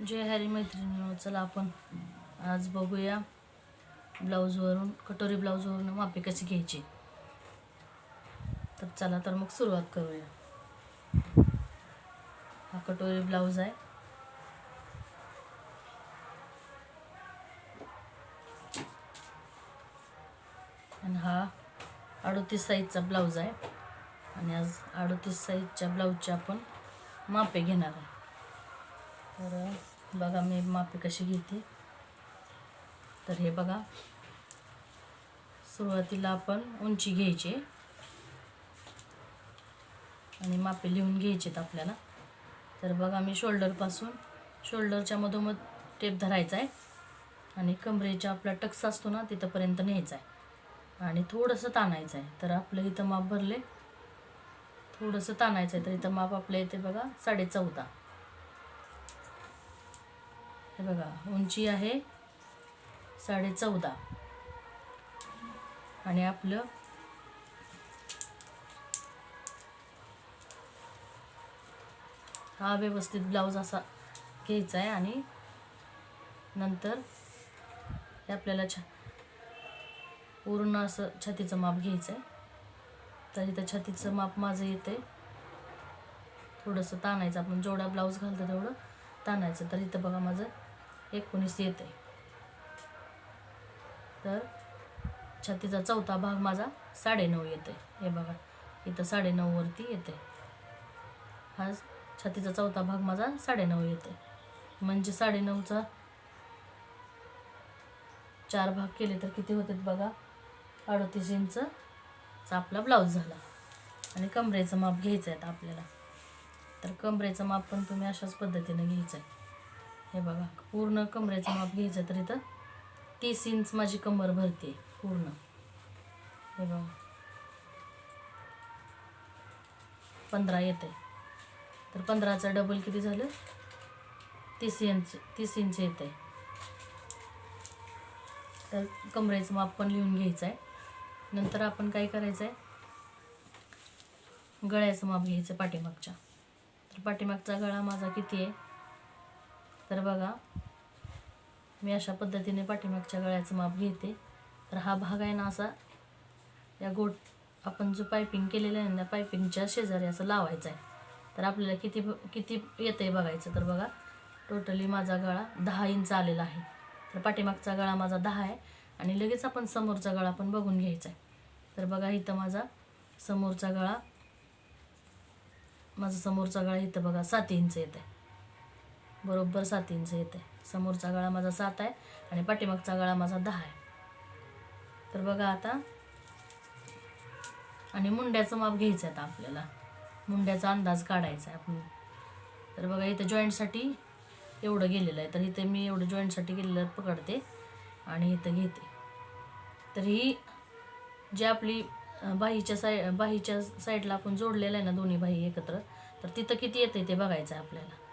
जय हरी मैत्रिणी चला आपण आज बघूया ब्लाऊजवरून कटोरी ब्लाऊजवरून मापे कशी घ्यायची. तर चला तर मग सुरुवात करूया. हा कटोरी ब्लाऊज आहे. आणि हा अडोतीस साईजचा ब्लाऊज आहे. आणि आज अडोतीस साईजच्या ब्लाऊजचे आपण मापे घेणार आहे. तर बघा मी मापे कशी घेते. तर हे बघा सुरुवातीला आपण उंची घ्यायची. आणि मापे लिहून घ्यायचेत आपल्याला. तर बघा मी शोल्डरपासून शोल्डरच्या मधोमध टेप धरायचा आहे आणि कमरेच्या आपला टक्स असतो ना तिथंपर्यंत न्यायचा आहे आणि थोडंसं ताणायचं आहे तर आपलं इथं माप भरले थोडंसं ताणायचं आहे तर इथं माप आपल्या इथे बघा साडे चौदा हे बघा उंची आहे साडे चौदा. आणि आपलं हा व्यवस्थित ब्लाऊज असा घ्यायचा आहे आणि नंतर हे आपल्याला छ पूर्ण असं छातीचं माप घ्यायचं आहे. तर इथं छातीचं माप माझं येते थोडंसं ताणायचं आपण जेवढा ब्लाऊज घालतो तेवढं ताणायचं. तर इथं बघा माझं एकोणीस येते तर छातीचा चौथा भाग माझा साडेनऊ येते हे बघा इथं साडेनऊवरती येते हा छातीचा चौथा भाग माझा साडेनऊ येते म्हणजे साडेनऊचा चार भाग केले तर किती होतात बघा? अडतीस इंचचा आपला ब्लाऊज झाला. आणि कमरेचं माप घ्यायचं आहे आपल्याला. तर कमरेचं माप पण तुम्ही अशाच पद्धतीने घ्यायचं आहे हे बघा पूर्ण कमरेचं माप घ्यायचं तर इथं तीस इंच माझी कमर भरते पूर्ण. हे बघा. पंधरा येते तर पंधराचं डबल किती झालं? तीस इंच तीस इंच येते तर कमरेचं माप पण लिहून घ्यायचं आहे नंतर आपण काय करायचं आहे गळ्याचं माप घ्यायचं पाठीमागच्या. तर पाठीमागचा गळा माझा किती आहे? तर बघा मी अशा पद्धतीने पाठीमागच्या गळ्याचं माप घेते. तर हा भाग आहे ना असा या गोट आपण जो पायपिंग केलेलं आहे ना त्या पायपिंगच्या शेजारी असं लावायचं आहे. तर आपल्याला किती किती येतं आहे बघायचं तर बघा टोटली माझा गळा दहा इंच आलेला आहे. तर पाठीमागचा गळा माझा दहा आहे आणि लगेच आपण समोरचा गळा पण बघून घ्यायचा आहे. तर बघा इथं माझा समोरचा गळा माझा समोरचा गळा इथं बघा सात इंच येत आहे बरोबर सात इंच येत आहे समोरचा गळा माझा सात आहे आणि पाठीमागचा गळा माझा दहा आहे. तर बघा आता. आणि मुंड्याचं माप घ्यायचं आहे आता आपल्याला. मुंड्याचा अंदाज काढायचा आहे आपण. तर बघा इथं जॉईंटसाठी एवढं गेलेलं आहे. तर इथे मी एवढं जॉईंटसाठी गेलेलं पकडते आणि इथं घेते. तर ही जी आपली बाहीच्या साई बाहीच्या साईडला आपण जोडलेलं आहे ना दोन्ही बाही एकत्र तर तिथं किती येते ते बघायचं आहे आपल्याला.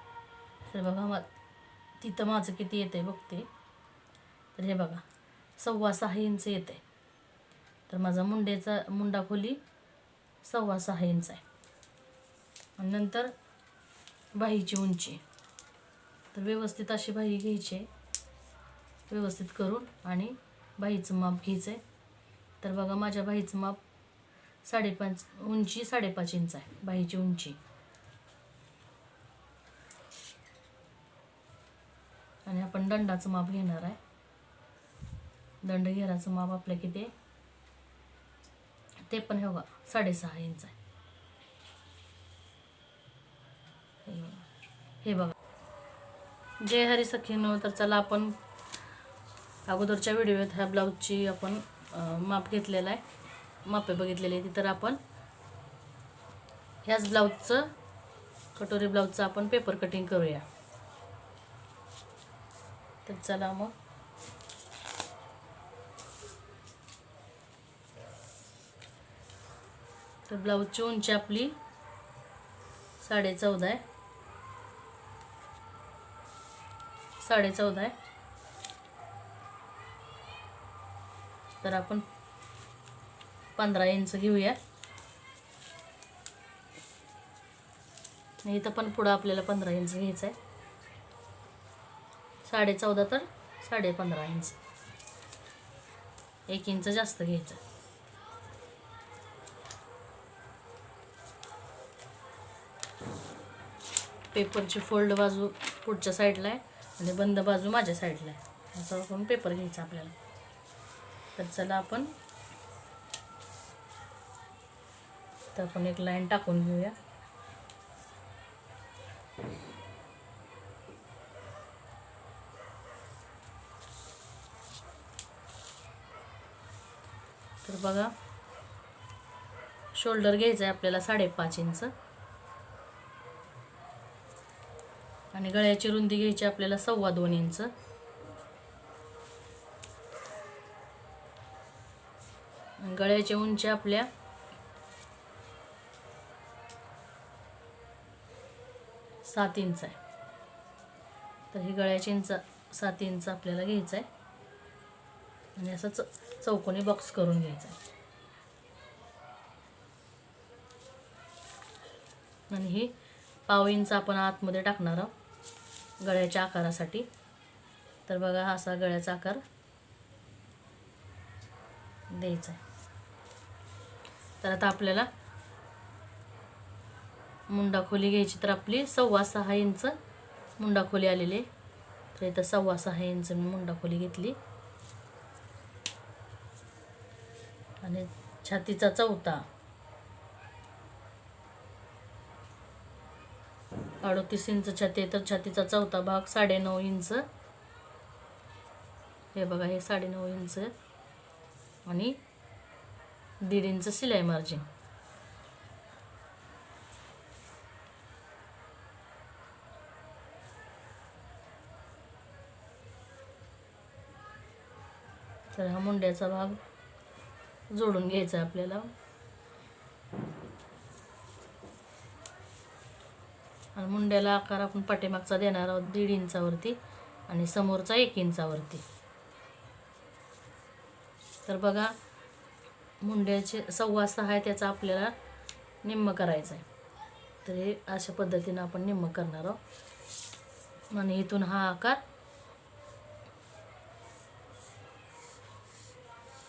तर बघा मग तिथं माझं किती येतं आहे बघते. तर हे बघा सव्वा सहा इंच येते तर माझा मुंडेचा मुंडा खोली सव्वा सहा इंच आहे. आणि नंतर बाहीची उंची. तर व्यवस्थित अशी बाही घ्यायची. आहे व्यवस्थित करून आणि बाहीचं माप घ्यायचं आहे तर बघा माझ्या बाहीचं माप साडेपाच उंची साडेपाच इंच आहे बाहीची उंची. आणि आपण दंडाचं माप घेणार आहे. दंड घेराचं माप आपल्या किती ते पण हे बघा साडेसहा इंच आहे. हे बघा. जय हरी सखीनो तर चला आपण अगोदरच्या व्हिडिओत ह्या ब्लाऊजची आपण माप घेतलेला आहे. मापे बघितलेली आहे ती तर आपण ह्याच ब्लाऊजचं कटोरी ब्लाऊजचं आपण पेपर कटिंग करूया. तर चला मग. तर ब्लाऊजची उंची आपली साडे चौदा आहे. साडे चौदा आहे. तर आपण पंधरा इंच घेऊया. नाही इथं पण पुढं आपल्याला पंधरा इंच घ्यायचं आहे. साडे चौदा तर साडे पंधरा इंच. एक इंच जास्त घ्यायचं. पेपरची फोल्ड बाजू पुढच्या साईडला आहे आणि बंद बाजू माझ्या साईडला आहे. असं आपण पेपर घ्यायचा आपल्याला. तर चला आपण तर आपण एक लाईन टाकून घेऊया. शोल्डर घ्यायचं आहे आपल्याला साडेपाच इंच. आणि गळ्याची रुंदी घ्यायची आपल्याला सव्वा दोन इंच. आणि गळ्याची उंची आपल्या सात इंच आहे. तर ही गळ्याची इंच सात इंच आपल्याला घ्यायचं आहे. आणि असं च चौकोनी बॉक्स करून घ्यायचा आहे. आणि हे पाव इंच आपण आतमध्ये टाकणार आहोत गळ्याच्या आकारासाठी. तर बघा हा असा गळ्याचा आकार द्यायचा आहे. तर आता आपल्याला मुंडा खोली घ्यायची तर आपली सव्वा सहा इंच मुंडा खोली आलेली तर इथं सव्वा सहा इंच मी मुंडा खोली घेतली. आणि छातीचा चौथा. अडतीस इंच छाती आहे तर छातीचा चौथा भाग साडेनऊ इंच. हे बघा हे साडेनऊ इंच. आणि दीड इंच शिलाई मार्जिन तर हा मुंड्याचा भाग जोडून घ्यायचा आपल्याला. मुंड्याला आकार आपण पाठीमागचा देणार आहोत दीड इंचावरती आणि समोरचा एक इंचावरती. तर बघा मुंड्याचे सव्वा सहा आहे त्याचा आपल्याला निम्म करायचं आहे. तर हे अशा पद्धतीनं आपण निम्म करणार आहोत. आणि इथून हा आकार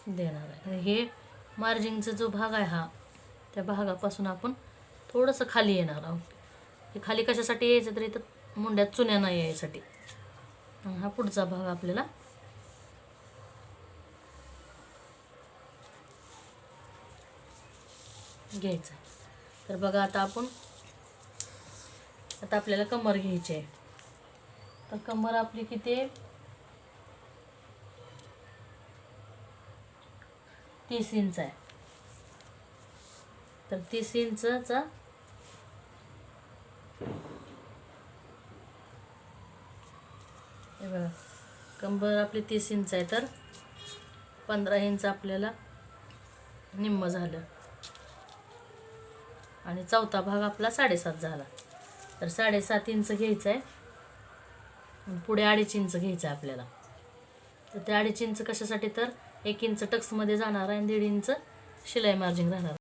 देणार आहे. हे मार्जिनचा जो भाग आहे हा त्या भागापासून आपण थोडंसं खाली येणार आहोत. हे खाली कशासाठी यायचं तर इथं मुंड्यात चुन्या नाही यायसाठी. हा पुढचा भाग आपल्याला. घ्यायचा. तर बघा आता आपण आता आपल्याला कमर घ्यायची आहे. तर कमर आपली किती आहे? तीस इंच आहे. तर तीस इंचचा हे बघा. कंबर आपली तीस इंच आहे तर पंधरा इंच आपल्याला निम्म झालं. आणि चौथा भाग आपला साडेसात झाला. तर साडेसात इंच घ्यायचं आहे. पुढे अडीच इंच घ्यायचं आहे आपल्याला. तर ते अडीच इंच कशासाठी तर एक इंच टक्समध्ये जाणार आहे आणि दीड इंच शिलाई मार्जिन राहणार.